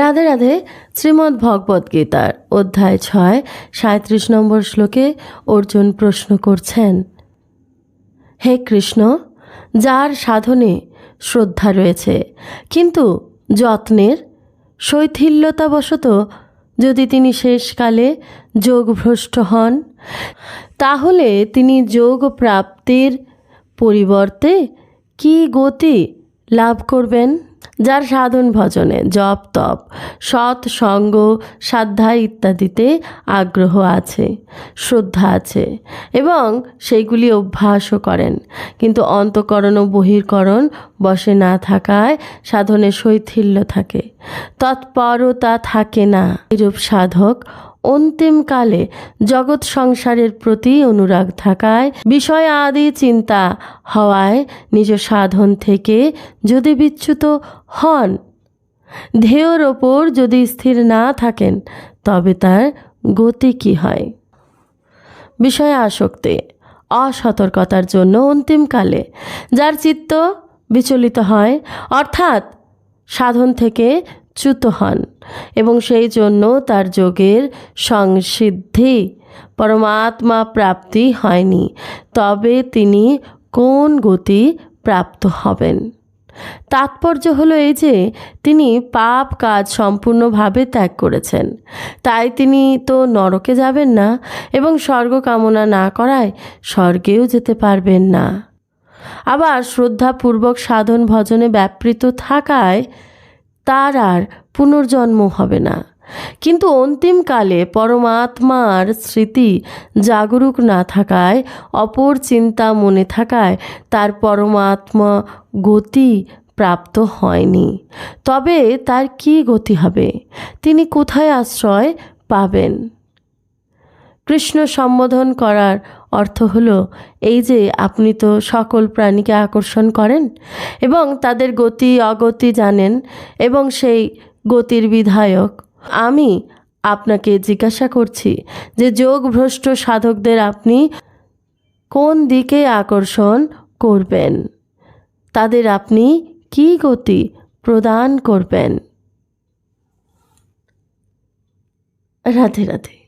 রাধে রাধে, শ্রীমদ্ ভগবদ্ গীতার অধ্যায় ছয়, সাঁত্রিশ নম্বর শ্লোকে অর্জুন প্রশ্ন করছেন, হে কৃষ্ণ, যার সাধনে শ্রদ্ধা রয়েছে, কিন্তু যত্নের শৈথিল্যতাবশত যদি তিনি শেষকালে যোগভ্রষ্ট হন, তাহলে তিনি যোগ প্রাপ্তির পরিবর্তে কি গতি লাভ করবেন? যার সাধন ভজনে জপ, তপ, সৎ, সঙ্গ, সাধ্যা ইত্যাদিতে আগ্রহ আছে, শ্রদ্ধা আছে এবং সেইগুলি অভ্যাসও করেন। কিন্তু অন্তকরণ ও বহির্করণ বসে না থাকায় সাধনে শৈথিল্য থাকে। তৎপরতা থাকে না। এরূপ সাধক অন্তিমকালে জগৎ সংসারের প্রতি অনুরাগ থাকায়, বিষয় আদি চিন্তা হওয়ায় নিজ সাধন থেকে যদি বিচ্যুত হন, ধ্যেয়র ওপর যদি স্থির না থাকেন, তবে তার গতি কি হয়? বিষয়ে আসক্তি, অসতর্কতার জন্য অন্তিমকালে যার চিত্ত বিচলিত হয়, অর্থাৎ সাধন থেকে চ্যুত হন এবং সেই জন্য তার যোগের সংসিদ্ধি পরমাত্মা প্রাপ্তি হয়নি। তবে তিনি কোন গতি প্রাপ্ত হবেন? তাৎপর্য হলো এই যে, তিনি পাপ কাজ সম্পূর্ণভাবে ত্যাগ করেছেন। তাই তিনি তো নরকে যাবেন না এবং স্বর্গ কামনা না করায় স্বর্গেও যেতে পারবেন না। আবার শ্রদ্ধাপূর্বক সাধন ভজনে ব্যাপৃত থাকায় তার আর পুনর্জন্ম হবে না। কিন্তু অন্তিমকালে পরমাত্মার স্মৃতি জাগরুক না থাকায়, অপর চিন্তা মনে থাকায় তার পরমাত্মা গতি প্রাপ্ত হয়নি। তবে তার কি গতি হবে? তিনি কোথায় আশ্রয় পাবেন? কৃষ্ণ সম্বোধন করার অর্থ হলো এই যে আপনি তো সকল প্রাণীকে আকর্ষণ করেন এবং তাদের গতি অগতি জানেন এবং সেই গতির বিধায়ক। আমি আপনাকে জিজ্ঞাসা করছি যে যোগভ্রষ্ট সাধকদের আপনি কোন দিকে আকর্ষণ করবেন? তাদের আপনি কি গতি প্রদান করবেন? রাধে রাধে।